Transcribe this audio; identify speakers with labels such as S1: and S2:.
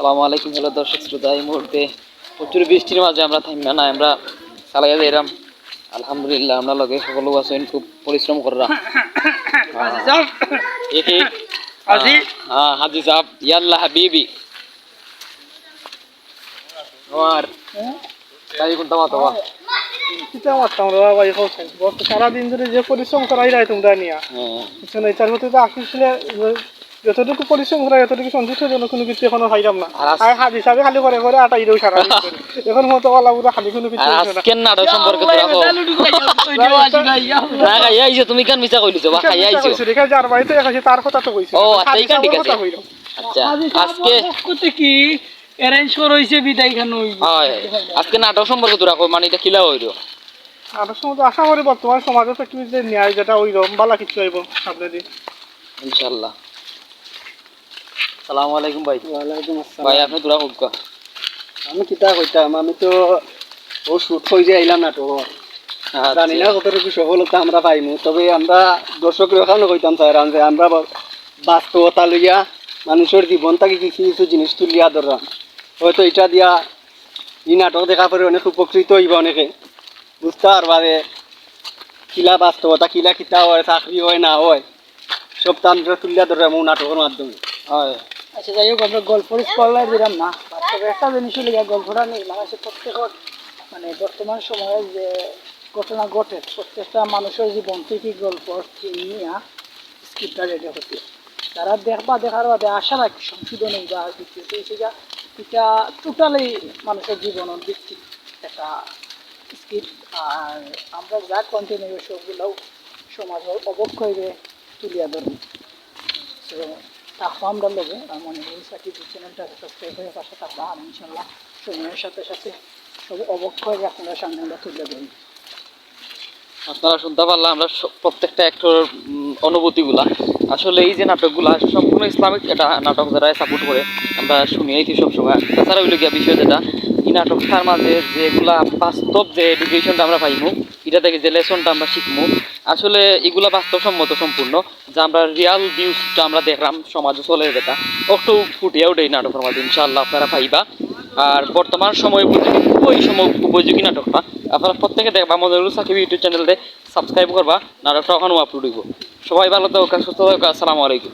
S1: সালামু আলাইকুম হ্যালো দর্শক শ্রোতা এই মুহূর্তে প্রচুর বৃষ্টির মাঝে আমরা থাকবে না আমরা চালাইয়া যাইলাম আলহামদুলিল্লাহ আমরা লগে সকল আছেন খুব পরিশ্রম করা
S2: হাজি?
S1: হ্যাঁ হাজি সাহেব ইয়াল্লা হাবিবি। আমার তাই কোনটা মাতো বা?
S2: চিন্তা মারতাম রে বাবা এই হোসেন বস সারাদিন ধরে যে পরিশ্রম করাই রায় তোমরা নিয়া।
S1: হ্যাঁ।
S2: বুঝছেন এটার প্রতি তো আসলে যতটুকু পরিশ্রম করা এতটুকু সন্তুষ্টের জন্য কোনো কিছু এখনও পাইলাম না।
S1: আর আজ-
S2: হাত হিসাবে খালি করে করে আটাই দেও সারা। এখন মতো ওলা পুরো খালি কোনো কিছু হইছে না।
S1: নাটক সম্পর্কে তোরা কও? না খাইয়া আইছো তুমি কেন মিছা কইলিছো বা খাইয়া আইছো?
S2: রেখে যার বাড়িতে একাছি তার কথা তো কইছি।
S1: ও, আচ্ছা, এই কান ঠিক আছে। আচ্ছা আজকে
S3: করতে কি? অ্যারেঞ্জ করা হয়েছে বিদায় খান
S1: হয়। আজকে নাটক সম্পর্কে তোরা কই মানে এটা খিলা হইল?
S2: আর সময় তো আশা করি বর্তমান সমাজে তো কি যে ন্যায় যেটা ওই রকম বালা কিছু আইব সামনে দিন
S1: ইনশাআল্লাহ। সালামু আলাইকুম ভাই।
S2: ওয়ালাইকুম
S1: ভাই আপনি তোরা হোক
S2: আমি কিতা কইতাম? আমি তো ও শুট হয়ে যে আইলাম না তো। জানি না কতটুকু সফলতা আমরা পাইমু তবে আমরা দর্শকের ওখানে কইতাম স্যার যে আমরা বাস্তবতা লইয়া মানুষের জীবন থেকে কিছু কিছু জিনিস তুলিয়া ধরলাম। হয়তো এটা দিয়া ই নাটক দেখা পরে অনেক উপকৃত হইব অনেকে। বুঝতে পারবা যে কিলা বাস্তবতা কিলা কিতা হয় চাকরি হয় না হয় সব তান্ত্র তুলিয়া ধরে মো নাটকের মাধ্যমে।
S1: হয়।
S3: আচ্ছা যাই হোক আমরা গল্প স্পলার দিলাম না। বাস্তবে একটা জিনিস হলে গল্পটা নেই মানুষের প্রত্যেকের মানে বর্তমান সময়ে যে ঘটনা ঘটে প্রত্যেকটা মানুষের জীবন থেকে গল্প নিয়ে স্ক্রিপ্টটা রেডি হচ্ছে। তারা দেখবা দেখার বাদে আশা রাখি সংশোধন বা আর কিছু তো সেটা এটা টোটালি মানুষের জীবনের ভিত্তিক একটা স্ক্রিপ্ট। আর আমরা যা কন্টিনিউ সবগুলোও সমাজের অবক্ষয়ে তুলিয়া ধরবো তো থাকব আমরা লোকে আর মনে করি সাকিব চ্যানেলটা সাবস্ক্রাইব হয়ে পাশে থাকব। আর ইনশাল্লাহ সময়ের সাথে সাথে সব অবক্ষয় আপনারা সামনে আমরা তুলে ধরি
S1: আপনারা শুনতে পারলাম আমরা প্রত্যেকটা অ্যাক্টর অনুভূতিগুলা। আসলে এই যে নাটকগুলা, সম্পূর্ণ ইসলামিক একটা নাটক যারা সাপোর্ট করে, আমরা শুনিয়েছি সবসময়। তাছাড়া ওইগুলো গিয়া বিষয় যেটা, এই নাটকটার মাঝে যেগুলা বাস্তব যে এডুকেশনটা আমরা পাইমু এটা থেকে যে লেসনটা আমরা শিখব আসলে এগুলা বাস্তবসম্মত সম্পূর্ণ, যা আমরা রিয়াল ভিউজটা আমরা দেখলাম, সমাজে চলে যেটা একটু ফুটিয়ে ওঠে এই নাটকের মাঝে ইনশাআল্লাহ আপনারা পাইবা। আর বর্তমান সময় উপযোগী, ওই সময় উপযোগী নাটকটা, আপনারা প্রত্যেকে দেখবা, মজারুল সাকিব ইউটিউব চ্যানেলে সাবস্ক্রাইব করবা, নাটকটা ওখানেও আপলোড হইব। সবাই ভালো থাকুক সুস্থ থাকুক আসসালামু আলাইকুম।